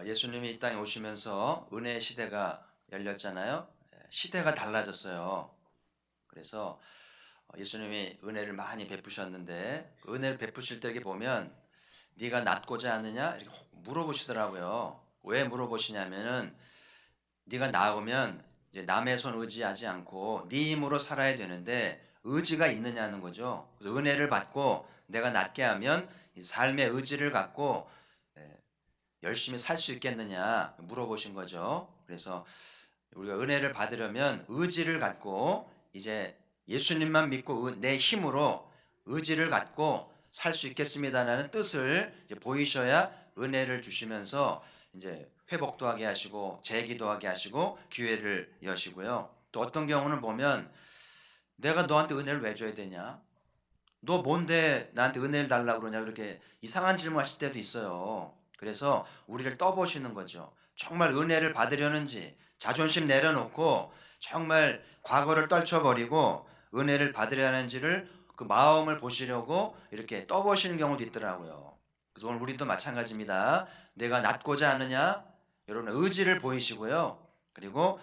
어, 예수님이 이 땅에 오시면서 은혜의 시대가 열렸잖아요. 예, 시대가 달라졌어요. 그래서 어, 예수님이 은혜를 많이 베푸셨는데 그 은혜를 베푸실 때 이렇게 보면 네가 낫고자 하느냐 이렇게 혹 물어보시더라고요. 왜 물어보시냐면은 네가 나오면 이제 남의 손 의지하지 않고 네 힘으로 살아야 되는데 의지가 있느냐는 거죠. 그래서 은혜를 받고 내가 낫게 하면 이 삶의 의지를 갖고 예, 열심히 살 수 있겠느냐 물어보신 거죠. 그래서 우리가 은혜를 받으려면 의지를 갖고 이제 예수님만 믿고 의- 내 힘으로 의지를 갖고 살 수 있겠습니다라는 뜻을 보이셔야 은혜를 주시면서 이제 회복도 하게 하시고 재기도 하게 하시고 기회를 여시고요. 또 어떤 경우는 보면 내가 너한테 은혜를 왜 줘야 되냐? 너 뭔데 나한테 은혜를 달라고 그러냐? 그렇게 이상한 질문 하실 때도 있어요. 그래서 우리를 떠보시는 거죠. 정말 은혜를 받으려는지 자존심 내려놓고 정말 과거를 떨쳐버리고 은혜를 받으려 하는지를 그 마음을 보시려고 이렇게 떠보시는 경우도 있더라고요. 그래서 오늘 우리도 마찬가지입니다. 내가 낫고자 하느냐? 여러분 의지를 보이시고요. 그리고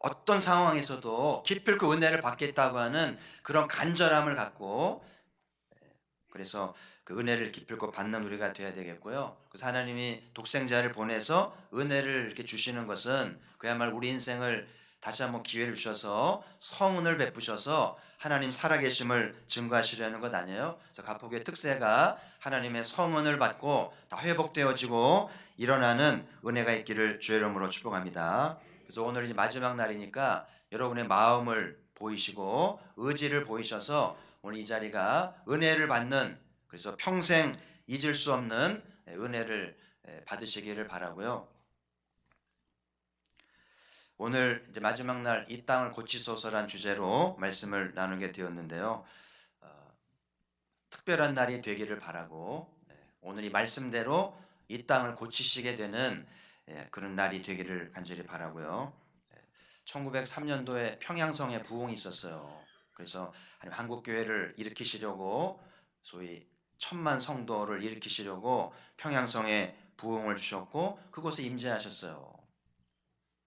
어떤 상황에서도 기필코 은혜를 받겠다고 하는 그런 간절함을 갖고 그래서 그 은혜를 기필코 받는 우리가 되어야 되겠고요. 그래서 하나님이 독생자를 보내서 은혜를 이렇게 주시는 것은 그야말로 우리 인생을 다시 한번 기회를 주셔서 성운을 베푸셔서 하나님 살아계심을 증거하시려는 것 아니에요? 그래서 가폭의 특세가 하나님의 성운을 받고 다 회복되어지고 일어나는 은혜가 있기를 주의 이름으로 축복합니다. 그래서 오늘 이제 마지막 날이니까 여러분의 마음을 보이시고 의지를 보이셔서 오늘 이 자리가 은혜를 받는 그래서 평생 잊을 수 없는 은혜를 받으시기를 바라고요. 오늘 이제 마지막 날 이 땅을 고치소서란 주제로 말씀을 나누게 되었는데요. 어, 특별한 날이 되기를 바라고 네, 오늘 이 말씀대로 이 땅을 고치시게 되는 예, 그런 날이 되기를 간절히 바라고요. 1903년도에 평양성에 부흥이 있었어요. 그래서 한국 교회를 일으키시려고 소위 천만 성도를 일으키시려고 평양성에 부흥을 주셨고 그곳에 임재하셨어요.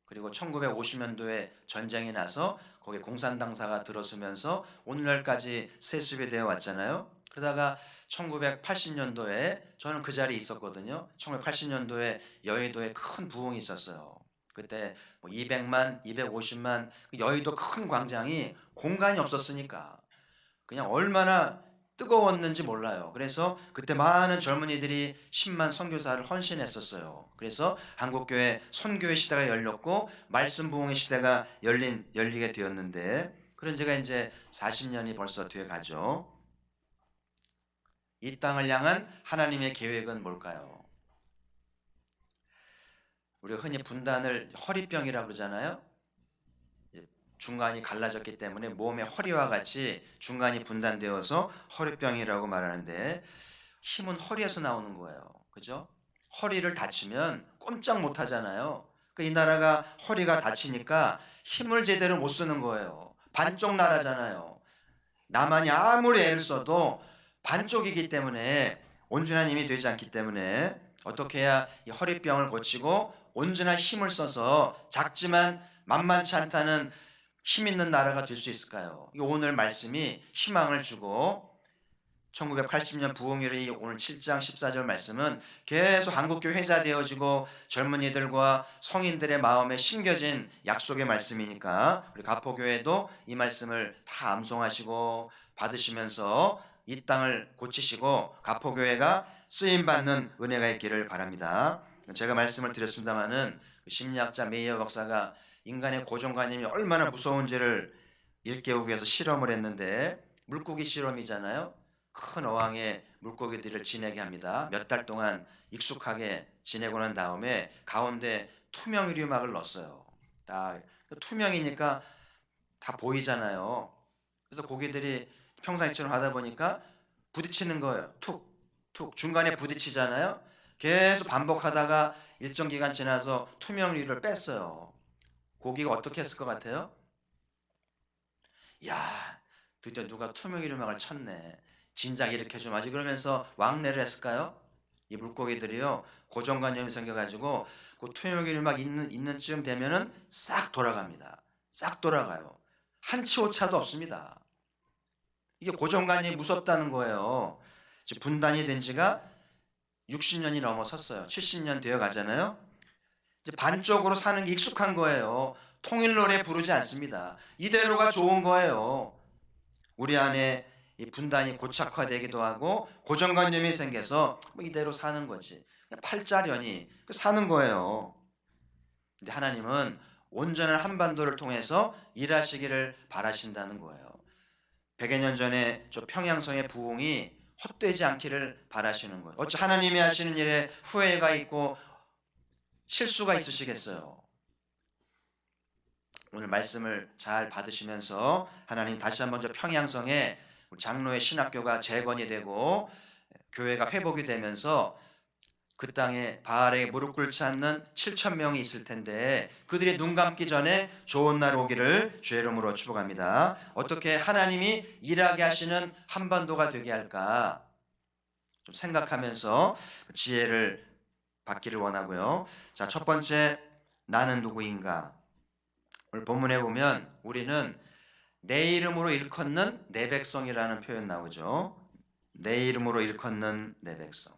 그리고 1950년도에 전쟁이 나서 거기에 공산당사가 들어서면서 오늘날까지 세습이 되어 왔잖아요. 그러다가 1980년도에 저는 그 자리에 있었거든요. 1980년도에 여의도에 큰 부흥이 있었어요. 그때 뭐 200만, 250만 그 여의도 큰 광장이 공간이 없었으니까 그냥 얼마나 뜨거웠는지 몰라요. 그래서 그때 많은 젊은이들이 10만 선교사를 헌신했었어요. 그래서 한국교회 선교의 시대가 열렸고 말씀 부흥의 시대가 열린 열리게 되었는데 그런 제가 이제 40년이 벌써 돼 가죠. 이 땅을 향한 하나님의 계획은 뭘까요? 우리가 흔히 분단을 허리병이라고 그러잖아요. 중간이 갈라졌기 때문에 몸의 허리와 같이 중간이 분단되어서 허리병이라고 말하는데 힘은 허리에서 나오는 거예요. 그죠? 허리를 다치면 꼼짝 못 하잖아요. 그이 나라가 허리가 다치니까 힘을 제대로 못 쓰는 거예요. 반쪽 나라잖아요. 나만이 아무리 애를 써도 반쪽이기 때문에 온전한 힘이 되지 않기 때문에 어떻게 해야 이 허리병을 고치고 온전한 힘을 써서 작지만 만만치 않다는 힘 있는 나라가 될 수 있을까요? 이 오늘 말씀이 희망을 주고 1980년 부흥일의 오늘 7장 14절 말씀은 계속 한국교 회자 되어지고 젊은이들과 성인들의 마음에 심겨진 약속의 말씀이니까 우리 가포교회도 이 말씀을 다 암송하시고 받으시면서 이 땅을 고치시고 가포교회가 쓰임 받는 은혜가 있기를 바랍니다. 제가 말씀을 드렸습니다마는 그 심리학자 메이어 박사가 인간의 고정관념이 얼마나 무서운지를 일깨우기 위해서 실험을 했는데 물고기 실험이잖아요. 큰 어항에 물고기들을 지내게 합니다. 몇 달 동안 익숙하게 지내고 난 다음에 가운데 투명 유리막을 넣었어요. 딱 투명이니까 다 보이잖아요. 그래서 고기들이 평상시처럼 하다 보니까 부딪히는 거예요. 툭, 툭 중간에 부딪히잖아요. 계속 반복하다가 일정 기간 지나서 투명 유리를 뺐어요. 고기가 어떻게 했을 것 같아요? 야, 드디어 누가 투명 유리막을 쳤네. 진작 이렇게 좀 하지 그러면서 왕래를 했을까요? 이 물고기들이요 고정관념이 생겨가지고 그 토요일이 막 있는 있는 쯤 되면은 싹 돌아갑니다. 싹 돌아가요. 한치 오차도 없습니다. 이게 고정관념이 무섭다는 거예요. 지금 분단이 된 지가 60년이 넘어섰어요. 70년 되어 가잖아요. 이제 반쪽으로 사는 게 익숙한 거예요. 통일 노래 부르지 않습니다. 이대로가 좋은 거예요. 우리 안에 이 분단이 고착화되기도 하고 고정관념이 생겨서 뭐 이대로 사는 거지. 팔자련이 사는 거예요. 근데 하나님은 온전한 한반도를 통해서 일하시기를 바라신다는 거예요. 100여 년 전에 저 평양성의 부흥이 헛되지 않기를 바라시는 거예요. 어찌 하나님이 하시는 일에 후회가 있고 실수가 있으시겠어요. 오늘 말씀을 잘 받으시면서 하나님 다시 한번 저 평양성에 장로의 신학교가 재건이 되고 교회가 회복이 되면서 그 땅에 바알에 무릎 꿇지 않는 7천 명이 있을 텐데 그들이 눈 감기 전에 좋은 날 오기를 주의 이름으로 축복합니다. 어떻게 하나님이 일하게 하시는 한반도가 되게 할까 좀 생각하면서 지혜를 받기를 원하고요. 자, 첫 번째 나는 누구인가? 오늘 본문에 보면 우리는 내 이름으로 일컫는 내 백성이라는 표현 나오죠. 내 이름으로 일컫는 내 백성.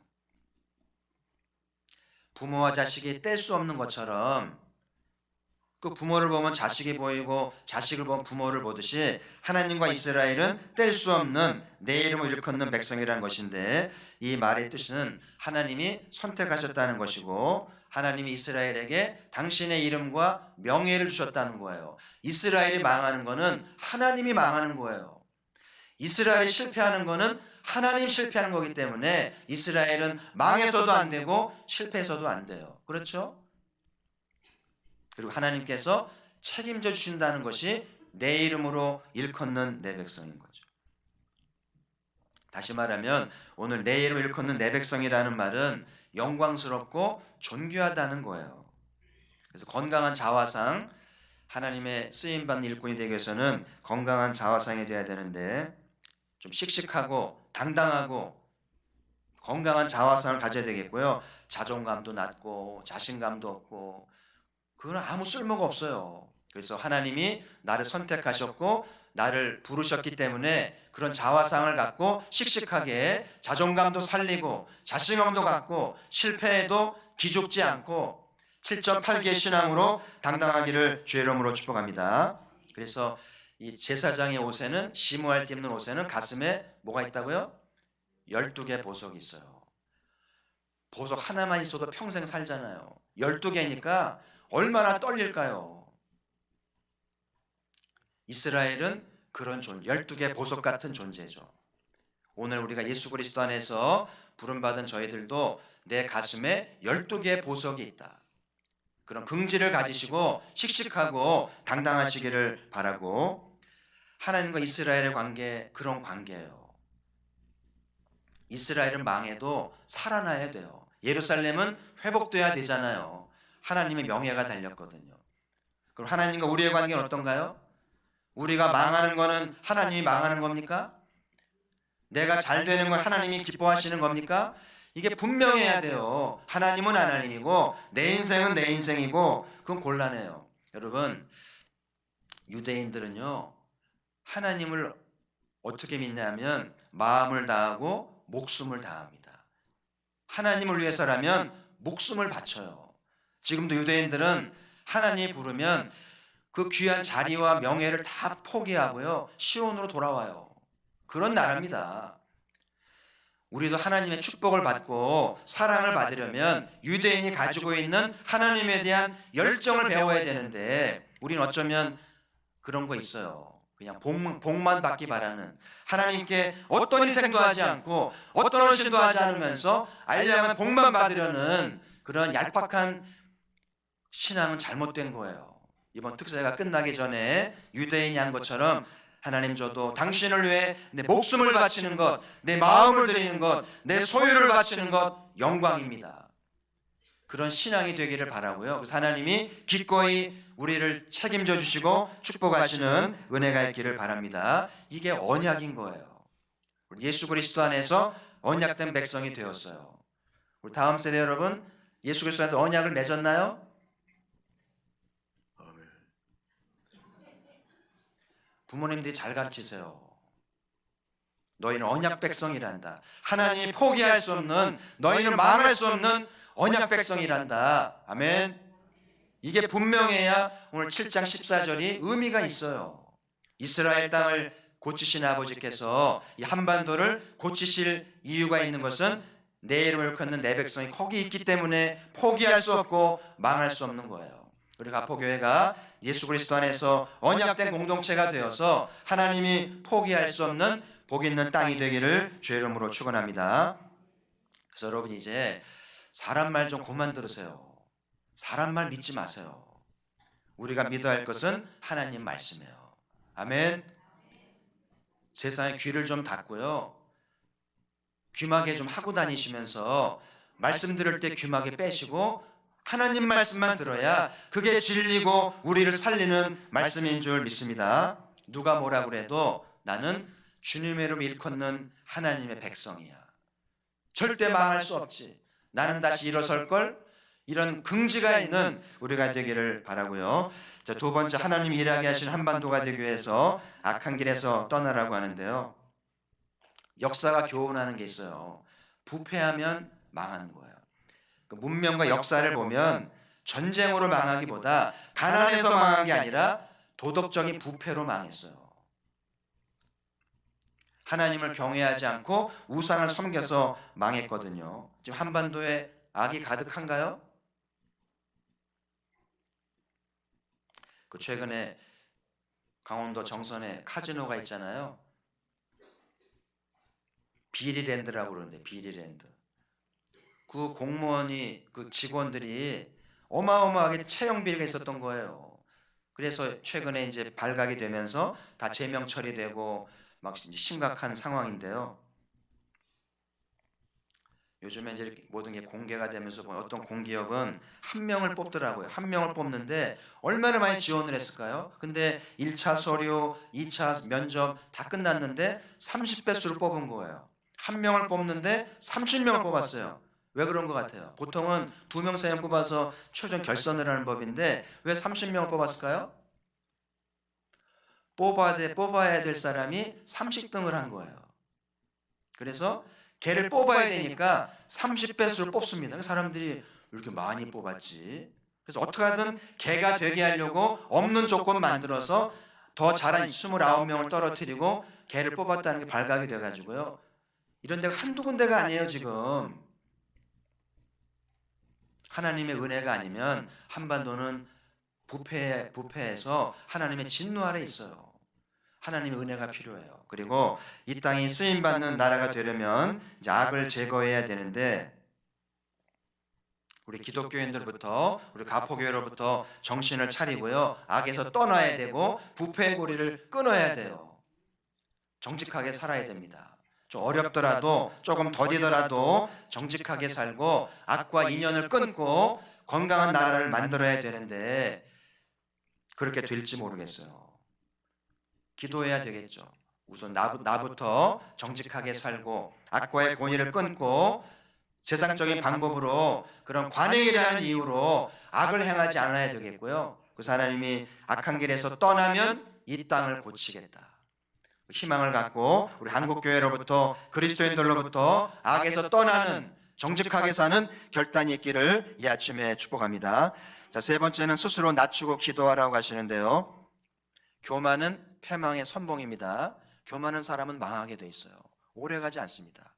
부모와 자식이 뗄 수 없는 것처럼 그 부모를 보면 자식이 보이고 자식을 보면 부모를 보듯이 하나님과 이스라엘은 뗄 수 없는 내 이름을 일컫는 백성이라는 것인데 이 말의 뜻은 하나님이 선택하셨다는 것이고 하나님이 이스라엘에게 당신의 이름과 명예를 주셨다는 거예요. 이스라엘이 망하는 거는 하나님이 망하는 거예요. 이스라엘이 실패하는 거는 하나님 실패하는 거기 때문에 이스라엘은 망해서도 안 되고 실패해서도 안 돼요. 그렇죠? 그리고 하나님께서 책임져 주신다는 것이 내 이름으로 일컫는 내 백성인 거죠. 다시 말하면 오늘 내 이름을 일컫는 내 백성이라는 말은 영광스럽고 존귀하다는 거예요. 그래서 건강한 자화상 하나님의 쓰임 받는 일꾼이 되기 위해서는 건강한 자화상이 돼야 되는데 좀 씩씩하고 당당하고 건강한 자화상을 가져야 되겠고요. 자존감도 낮고 자신감도 없고 그건 아무 쓸모가 없어요. 그래서 하나님이 나를 선택하셨고 나를 부르셨기 때문에 그런 자화상을 갖고 씩씩하게 자존감도 살리고 자신감도 갖고 실패해도 기죽지 않고 7.8개의 신앙으로 당당하기를 이름으로 축복합니다. 그래서 이 제사장의 옷에는 시무할 때 입는 옷에는 가슴에 뭐가 있다고요? 12개 보석이 있어요. 보석 하나만 있어도 평생 살잖아요. 12개니까 얼마나 떨릴까요? 이스라엘은 그런 존재, 12개 보석 같은 존재죠. 오늘 우리가 예수 그리스도 안에서 부름받은 저희들도 내 가슴에 12개의 보석이 있다. 그런 긍지를 가지시고 씩씩하고 당당하시기를 바라고 하나님과 이스라엘의 관계 그런 관계예요. 이스라엘은 망해도 살아나야 돼요. 예루살렘은 회복돼야 되잖아요. 하나님의 명예가 달렸거든요. 그럼 하나님과 우리의 관계는 어떤가요? 우리가 망하는 거는 하나님이 망하는 겁니까? 내가 잘 되는 건 하나님이 기뻐하시는 겁니까? 이게 분명해야 돼요. 하나님은 하나님이고 내 인생은 내 인생이고 그건 곤란해요. 여러분 유대인들은요 하나님을 어떻게 믿냐면 마음을 다하고 목숨을 다합니다. 하나님을 위해서라면 목숨을 바쳐요. 지금도 유대인들은 하나님 부르면 그 귀한 자리와 명예를 다 포기하고요 시온으로 돌아와요. 그런 나라입니다. 우리도 하나님의 축복을 받고 사랑을 받으려면 유대인이 가지고 있는 하나님에 대한 열정을 배워야 되는데 우리는 어쩌면 그런 거 있어요. 그냥 복, 복만 받기 바라는 하나님께 어떤 희생도 하지 않고 어떤 헌신도 하지 않으면서 알려면 복만 받으려는 그런 얄팍한 신앙은 잘못된 거예요. 이번 특사가 끝나기 전에 유대인이 한 것처럼 하나님 저도 당신을 위해 내 목숨을 바치는 것, 내 마음을 드리는 것, 내 소유를 바치는 것 영광입니다. 그런 신앙이 되기를 바라고요. 그래서 하나님이 기꺼이 우리를 책임져 주시고 축복하시는 은혜가 있기를 바랍니다. 이게 언약인 거예요. 예수 그리스도 안에서 언약된 백성이 되었어요. 우리 다음 세대 여러분 예수 그리스도한테 언약을 맺었나요? 아멘. 부모님들이 잘 가르치세요. 너희는 언약 백성이란다. 하나님이 포기할 수 없는 너희는 망할 수 없는 언약 백성이란다. 아멘. 이게 분명해야 오늘 7장 14절이 의미가 있어요. 이스라엘 땅을 고치신 아버지께서 이 한반도를 고치실 이유가 있는 것은 내 이름을 걷는 내 백성이 거기 있기 때문에 포기할 수 없고 망할 수 없는 거예요. 우리 가포교회가 예수 그리스도 안에서 언약된 공동체가 되어서 하나님이 포기할 수 없는 복 있는 땅이 되기를 주의 이름으로 축원합니다. 그래서 여러분 이제 사람 말 좀 그만 들으세요. 사람 말 믿지 마세요. 우리가 믿어야 할 것은 하나님 말씀이에요. 아멘. 세상에 귀를 좀 닫고요. 귀마개 좀 하고 다니시면서 말씀 들을 때 귀마개 빼시고 하나님 말씀만 들어야 그게 진리고 우리를 살리는 말씀인 줄 믿습니다. 누가 뭐라 그래도 나는 주님의 이름 일컫는 하나님의 백성이야. 절대 망할 수 없지. 나는 다시 일어설 걸. 이런 긍지가 있는 우리가 되기를 바라고요. 자, 두 번째 하나님이 일하게 하신 한반도가 되기 위해서 악한 길에서 떠나라고 하는데요. 역사가 교훈하는 게 있어요. 부패하면 망하는 거예요. 그 문명과 역사를 보면 전쟁으로 망하기보다 가난해서 망한 게 아니라 도덕적인 부패로 망했어요. 하나님을 경외하지 않고 우상을 섬겨서 망했거든요. 지금 한반도에 악이 가득한가요? 그 최근에 강원도 정선에 카지노가 있잖아요. 비리랜드라고 그러는데 비리랜드. 그 공무원이 그 직원들이 어마어마하게 채용 비리가 있었던 거예요. 그래서 최근에 이제 발각이 되면서 다 제명 처리되고 막 심각한 상황인데요. 요즘에 이제 모든 게 공개가 되면서 보면 어떤 공기업은 한 명을 뽑더라고요. 한 명을 뽑는데 얼마나 많이 지원을 했을까요? 근데 1차 서류, 2차 면접 다 끝났는데 30배 수를 뽑은 거예요. 한 명을 뽑는데 30명을 뽑았어요. 왜 그런 것 같아요? 보통은 두 명, 세명 뽑아서 최종 결선을 하는 법인데 왜 30명을 뽑았을까요? 뽑아야, 돼, 뽑아야 될 사람이 30등을 한 거예요. 그래서 걔를 뽑아야 되니까 30배수를 뽑습니다. 그 사람들이 왜 이렇게 많이 뽑았지? 그래서 어떻게 하든 걔가 되게 하려고 없는 조건 만들어서 더 잘한 29명을 떨어뜨리고 걔를 뽑았다는 게 발각이 돼가지고요. 이런 데가 한두 군데가 아니에요 지금. 하나님의 은혜가 아니면 한반도는 부패 부패해서 하나님의 진노 아래 있어요. 하나님의 은혜가 필요해요. 그리고 이 땅이 쓰임 받는 나라가 되려면 악을 제거해야 되는데 우리 기독교인들부터 우리 가포교회로부터 정신을 차리고요. 악에서 떠나야 되고 부패의 고리를 끊어야 돼요. 정직하게 살아야 됩니다. 좀 어렵더라도 조금 더디더라도 정직하게 살고 악과 인연을 끊고 건강한 나라를 만들어야 되는데 그렇게 될지 모르겠어요. 기도해야 되겠죠. 우선 나부, 나부터 정직하게 살고 악과의 권위를 끊고 세상적인 방법으로 그런 관행이라는 이유로 악을 행하지 않아야 되겠고요. 그 하나님이 악한 길에서 떠나면 이 땅을 고치겠다. 희망을 갖고 우리 한국 교회로부터 그리스도인들로부터 악에서 떠나는 정직하게 사는 결단이 있기를 이 아침에 축복합니다. 자, 세 번째는 스스로 낮추고 기도하라고 하시는데요. 교만은 패망의 선봉입니다. 교만한 사람은 망하게 돼 있어요. 오래 가지 않습니다.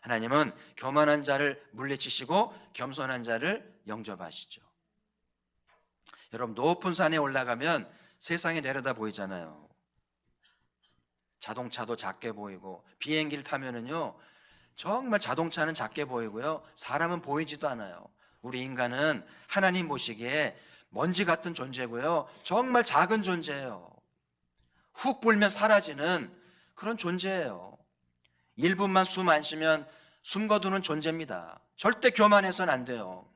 하나님은 교만한 자를 물리치시고 겸손한 자를 영접하시죠. 여러분 높은 산에 올라가면 세상이 내려다 보이잖아요. 자동차도 작게 보이고 비행기를 타면은요 정말 자동차는 작게 보이고요 사람은 보이지도 않아요. 우리 인간은 하나님 보시기에 먼지 같은 존재고요 정말 작은 존재예요. 훅 불면 사라지는 그런 존재예요. 1분만 숨 안 쉬면 숨 거두는 존재입니다. 절대 교만해서는 안 돼요.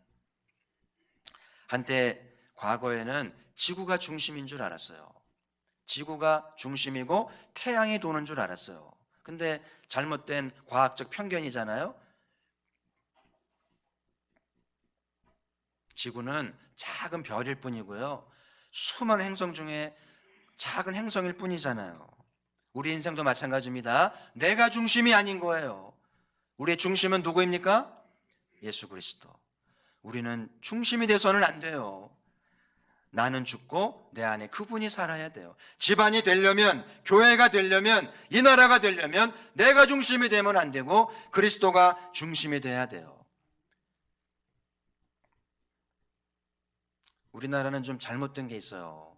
한때 과거에는 지구가 중심인 줄 알았어요. 지구가 중심이고 태양이 도는 줄 알았어요. 근데 잘못된 과학적 편견이잖아요. 지구는 작은 별일 뿐이고요. 수많은 행성 중에 작은 행성일 뿐이잖아요. 우리 인생도 마찬가지입니다. 내가 중심이 아닌 거예요. 우리의 중심은 누구입니까? 예수 그리스도. 우리는 중심이 돼서는 안 돼요. 나는 죽고 내 안에 그분이 살아야 돼요. 집안이 되려면, 교회가 되려면, 이 나라가 되려면 내가 중심이 되면 안 되고 그리스도가 중심이 돼야 돼요. 우리나라는 좀 잘못된 게 있어요.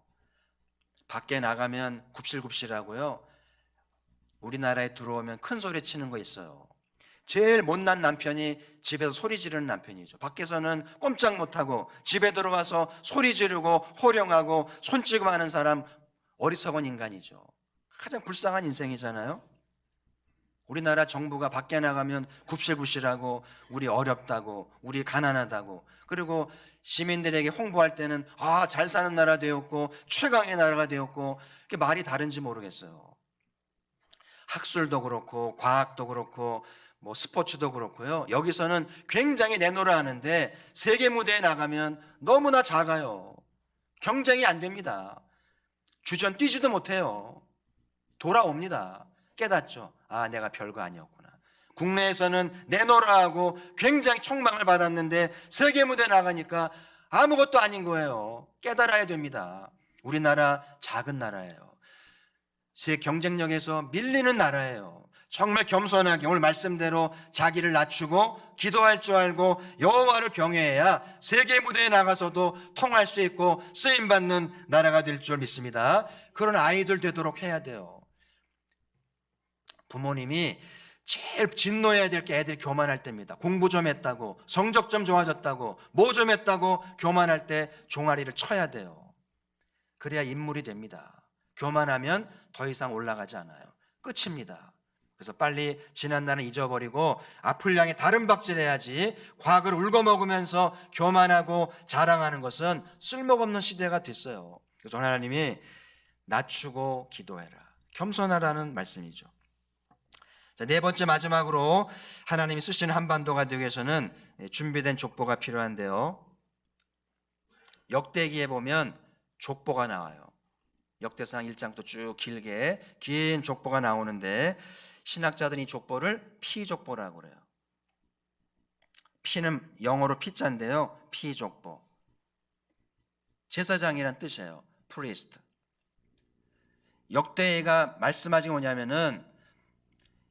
밖에 나가면 굽실굽실하고요. 우리나라에 들어오면 큰 소리 치는 거 있어요. 제일 못난 남편이 집에서 소리 지르는 남편이죠. 밖에서는 꼼짝 못하고 집에 들어와서 소리 지르고 호령하고 손찌검하는 사람 어리석은 인간이죠. 가장 불쌍한 인생이잖아요. 우리나라 정부가 밖에 나가면 굽실굽실하고 우리 어렵다고 우리 가난하다고 그리고 시민들에게 홍보할 때는 아 잘 사는 나라 되었고 최강의 나라가 되었고 그게 말이 다른지 모르겠어요. 학술도 그렇고 과학도 그렇고 뭐 스포츠도 그렇고요. 여기서는 굉장히 내노라 하는데 세계 무대에 나가면 너무나 작아요. 경쟁이 안 됩니다. 주전 뛰지도 못해요. 돌아옵니다. 깨닫죠. 아, 내가 별거 아니었구나. 국내에서는 내노라 하고 굉장히 총망을 받았는데 세계 무대 나가니까 아무것도 아닌 거예요. 깨달아야 됩니다. 우리나라 작은 나라예요. 세 경쟁력에서 밀리는 나라예요. 정말 겸손하게 오늘 말씀대로 자기를 낮추고 기도할 줄 알고 여호와를 경외해야 세계 무대에 나가서도 통할 수 있고 쓰임 받는 나라가 될 줄 믿습니다. 그런 아이들 되도록 해야 돼요. 부모님이 제일 진노해야 될 게 애들이 교만할 때입니다. 공부 좀 했다고, 성적 좀 좋아졌다고, 뭐 좀 했다고 교만할 때 종아리를 쳐야 돼요. 그래야 인물이 됩니다. 교만하면 더 이상 올라가지 않아요. 끝입니다. 그래서 빨리 지난 날은 잊어버리고 앞을 향해 다른 박질해야지 과거를 울거먹으면서 교만하고 자랑하는 것은 쓸모없는 시대가 됐어요. 그래서 하나님이 낮추고 기도해라. 겸손하라는 말씀이죠. 자, 네 번째 마지막으로 하나님이 쓰시는 한반도가 되기 위해서는 준비된 족보가 필요한데요. 역대기에 보면 족보가 나와요. 역대상 1장도 쭉 길게 긴 족보가 나오는데 신학자들이 이 족보를 피족보라고 그래요. 피는 영어로 피자인데요. 피족보. 제사장이란 뜻이에요. 프리스트. 역대가 말씀하신 게 뭐냐면은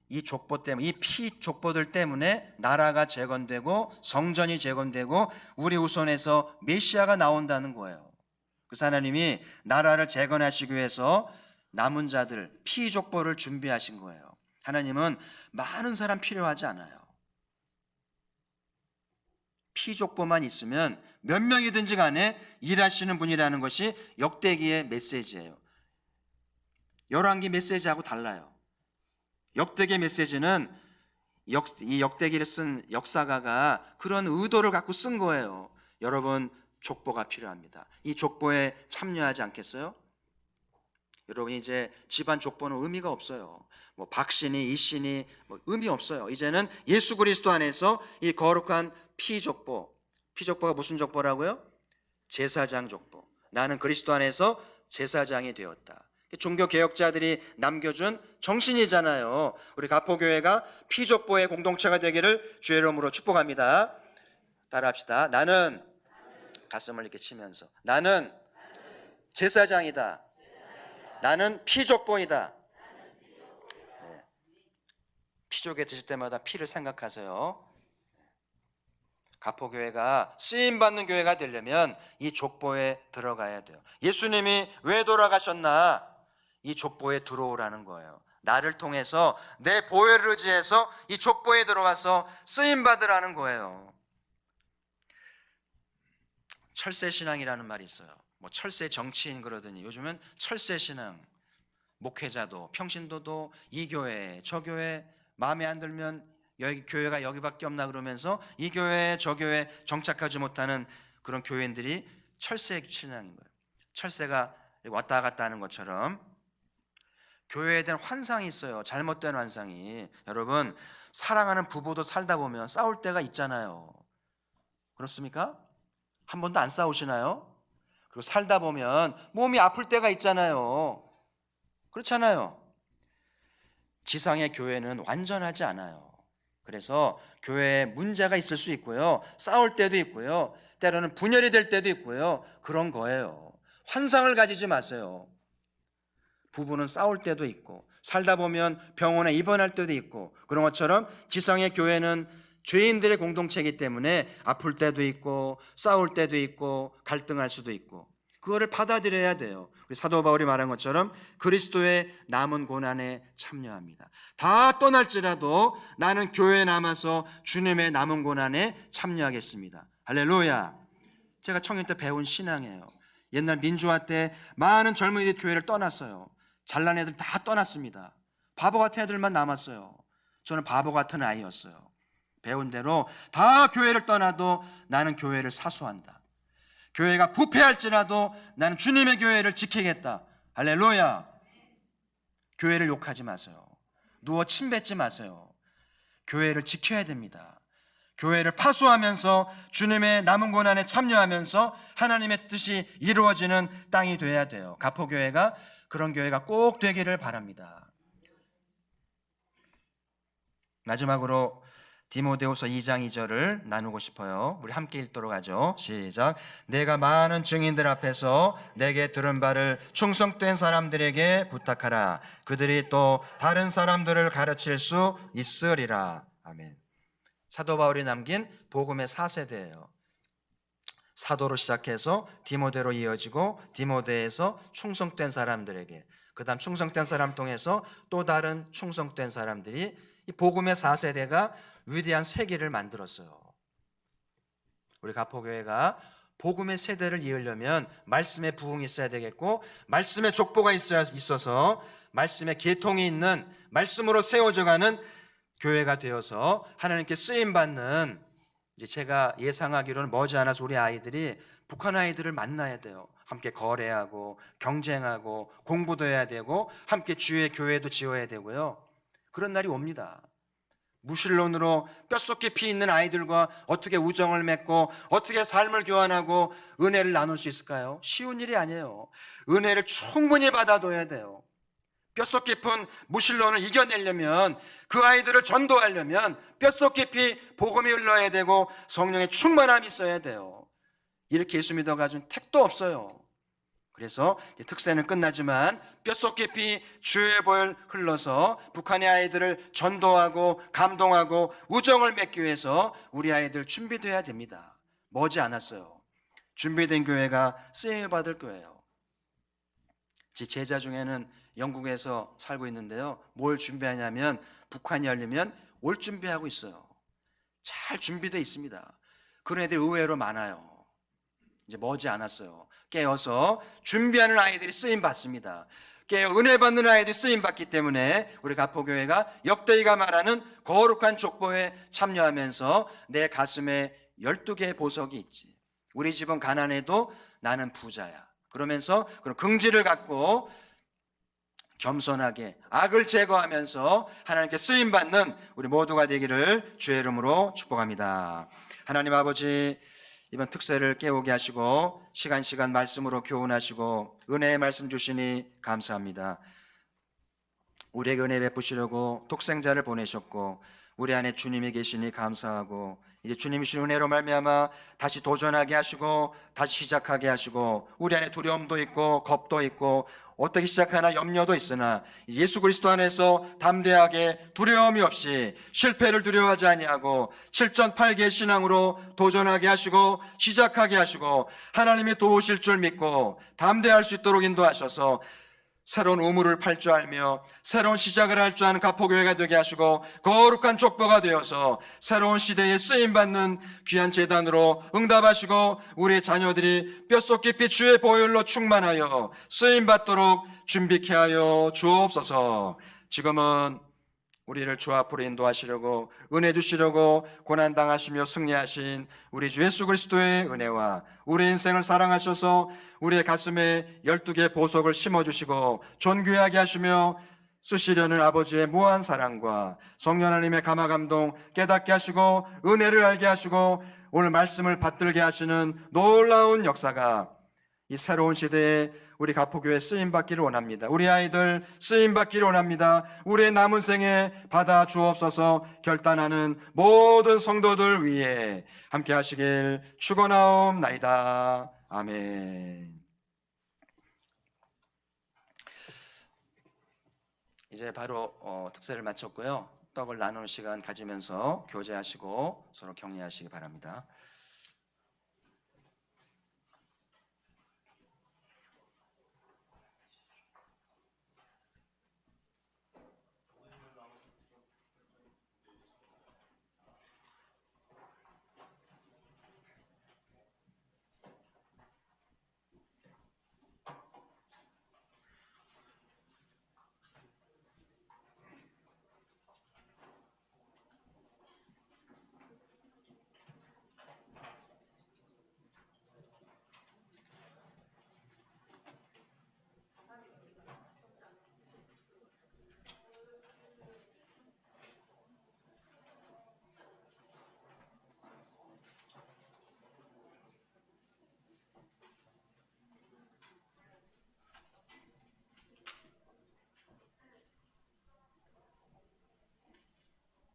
이 족보 때문에 이 피족보들 때문에 나라가 재건되고 성전이 재건되고 우리 후손에서 메시아가 나온다는 거예요. 그래서 하나님이 나라를 재건하시기 위해서 남은 자들 피족보를 준비하신 거예요. 하나님은 많은 사람 필요하지 않아요. 피족보만 있으면 몇 명이든지 간에 일하시는 분이라는 것이 역대기의 메시지예요. 열왕기 메시지하고 달라요. 역대기 메시지는 역, 이 역대기를 쓴 역사가가 그런 의도를 갖고 쓴 거예요. 여러분 족보가 필요합니다. 이 족보에 참여하지 않겠어요? 여러분 이제 집안 족보는 의미가 없어요. 뭐 박신이 이신이 뭐 의미 없어요. 이제는 예수 그리스도 안에서 이 거룩한 피족보, 피족보가 무슨 족보라고요? 제사장 족보. 나는 그리스도 안에서 제사장이 되었다. 종교 개혁자들이 남겨준 정신이잖아요. 우리 가포교회가 피족보의 공동체가 되기를 주의 이름으로 축복합니다. 따라합시다. 나는 가슴을 이렇게 치면서 나는 제사장이다. 나는 피족보이다. 네. 피족에 드실 때마다 피를 생각하세요. 가포교회가 쓰임 받는 교회가 되려면 이 족보에 들어가야 돼요. 예수님이 왜 돌아가셨나? 이 족보에 들어오라는 거예요. 나를 통해서 내 보혈을 의지해서 이 족보에 들어와서 쓰임 받으라는 거예요. 철새 신앙이라는 말이 있어요. 뭐 철새 정치인 그러더니 요즘은 철새 신앙 목회자도 평신도도 이 교회 저 교회 마음에 안 들면 여기 교회가 여기밖에 없나 그러면서 이 교회 저 교회 정착하지 못하는 그런 교회인들이 철새 신앙인 거예요. 철새가 왔다 갔다 하는 것처럼 교회에 대한 환상이 있어요. 잘못된 환상이. 여러분, 사랑하는 부부도 살다 보면 싸울 때가 있잖아요. 그렇습니까? 한 번도 안 싸우시나요? 그리고 살다 보면 몸이 아플 때가 있잖아요. 그렇잖아요. 지상의 교회는 완전하지 않아요. 그래서 교회에 문제가 있을 수 있고요. 싸울 때도 있고요. 때로는 분열이 될 때도 있고요. 그런 거예요. 환상을 가지지 마세요. 부부는 싸울 때도 있고 살다 보면 병원에 입원할 때도 있고 그런 것처럼 지상의 교회는 죄인들의 공동체이기 때문에 아플 때도 있고 싸울 때도 있고 갈등할 수도 있고 그거를 받아들여야 돼요. 우리 사도 바울이 말한 것처럼 그리스도의 남은 고난에 참여합니다. 다 떠날지라도 나는 교회에 남아서 주님의 남은 고난에 참여하겠습니다. 할렐루야. 제가 청년 때 배운 신앙이에요. 옛날 민주화 때 많은 젊은이들이 교회를 떠났어요. 잘난 애들 다 떠났습니다. 바보 같은 애들만 남았어요. 저는 바보 같은 아이였어요. 배운 대로 다 교회를 떠나도 나는 교회를 사수한다. 교회가 부패할지라도 나는 주님의 교회를 지키겠다. 할렐루야. 교회를 욕하지 마세요. 누워 침 뱉지 마세요. 교회를 지켜야 됩니다. 교회를 파수하면서 주님의 남은 고난에 참여하면서 하나님의 뜻이 이루어지는 땅이 돼야 돼요. 가포교회가 그런 교회가 꼭 되기를 바랍니다. 마지막으로 디모데후서 2장 2절을 나누고 싶어요. 우리 함께 읽도록 하죠. 시작. 내가 많은 증인들 앞에서 내게 들은 바를 충성된 사람들에게 부탁하라. 그들이 또 다른 사람들을 가르칠 수 있으리라. 아멘. 사도 바울이 남긴 복음의 4세대예요. 사도로 시작해서 디모데로 이어지고 디모데에서 충성된 사람들에게 그다음 충성된 사람 통해서 또 다른 충성된 사람들이 이 복음의 4세대가 위대한 세계를 만들었어요. 우리 가포교회가 복음의 세대를 이으려면 말씀의 부흥이 있어야 되겠고 말씀의 족보가 있어야 있어서 말씀의 계통이 있는 말씀으로 세워져 가는 교회가 되어서 하나님께 쓰임 받는 이제 제가 예상하기로는 머지않아서 우리 아이들이 북한 아이들을 만나야 돼요. 함께 거래하고 경쟁하고 공부도 해야 되고 함께 주의 교회도 지어야 되고요. 그런 날이 옵니다. 무신론으로 뼛속 깊이 있는 아이들과 어떻게 우정을 맺고 어떻게 삶을 교환하고 은혜를 나눌 수 있을까요? 쉬운 일이 아니에요. 은혜를 충분히 받아둬야 돼요. 뼛속 깊은 무신론을 이겨내려면 그 아이들을 전도하려면 뼛속 깊이 복음이 흘러야 되고 성령의 충만함이 있어야 돼요. 이렇게 예수 믿어가지고 택도 없어요. 그래서 특세는 끝나지만 뼛속 깊이 주의 보혈 흘러서 북한의 아이들을 전도하고 감동하고 우정을 맺기 위해서 우리 아이들 준비돼야 됩니다. 머지 않았어요. 준비된 교회가 쓰임 받을 거예요. 제 제자 중에는 영국에서 살고 있는데요. 뭘 준비하냐면 북한이 열리면 올 준비하고 있어요. 잘 준비되어 있습니다. 그런 애들이 의외로 많아요. 이제 머지 않았어요. 깨어서 준비하는 아이들이 쓰임 받습니다. 깨어 은혜 받는 아이들이 쓰임 받기 때문에 우리 가포교회가 역대기가 말하는 거룩한 족보에 참여하면서 내 가슴에 12개의 보석이 있지. 우리 집은 가난해도 나는 부자야. 그러면서 그런 긍지를 갖고 겸손하게 악을 제거하면서 하나님께 쓰임 받는 우리 모두가 되기를 주의 이름으로 축복합니다. 하나님 아버지 이번 특세를 깨우게 하시고 시간 시간 말씀으로 교훈하시고 은혜의 말씀 주시니 감사합니다. 우리에게 은혜 베푸시려고 독생자를 보내셨고 우리 안에 주님이 계시니 감사하고 이제 주님이 신 은혜로 말미암아 다시 도전하게 하시고 다시 시작하게 하시고 우리 안에 두려움도 있고 겁도 있고 어떻게 시작하나 염려도 있으나 예수 그리스도 안에서 담대하게 두려움이 없이 실패를 두려워하지 아니하고 7전 8개 신앙으로 도전하게 하시고 시작하게 하시고 하나님이 도우실 줄 믿고 담대할 수 있도록 인도하셔서 새로운 우물을 팔 줄 알며 새로운 시작을 할 줄 아는 가포교회가 되게 하시고 거룩한 족보가 되어서 새로운 시대에 쓰임 받는 귀한 재단으로 응답하시고 우리의 자녀들이 뼛속 깊이 주의 보혈로 충만하여 쓰임 받도록 준비케 하여 주옵소서. 지금은 우리를 주 앞으로 인도하시려고 은혜 주시려고 고난 당하시며 승리하신 우리 주 예수 그리스도의 은혜와 우리 인생을 사랑하셔서 우리의 가슴에 열두 개 보석을 심어 주시고 존귀하게 하시며 쓰시려는 아버지의 무한 사랑과 성령 하나님의 감화 감동 깨닫게 하시고 은혜를 알게 하시고 오늘 말씀을 받들게 하시는 놀라운 역사가 이 새로운 시대에 우리 가포교회 쓰임 받기를 원합니다. 우리 아이들 쓰임 받기를 원합니다. 우리의 남은 생에 받아 주옵소서 결단하는 모든 성도들 위해 함께 하시길 축원하옵나이다. 아멘. 이제 바로 어, 특세를 마쳤고요. 떡을 나누는 시간 가지면서 교제하시고 서로 격려하시기 바랍니다.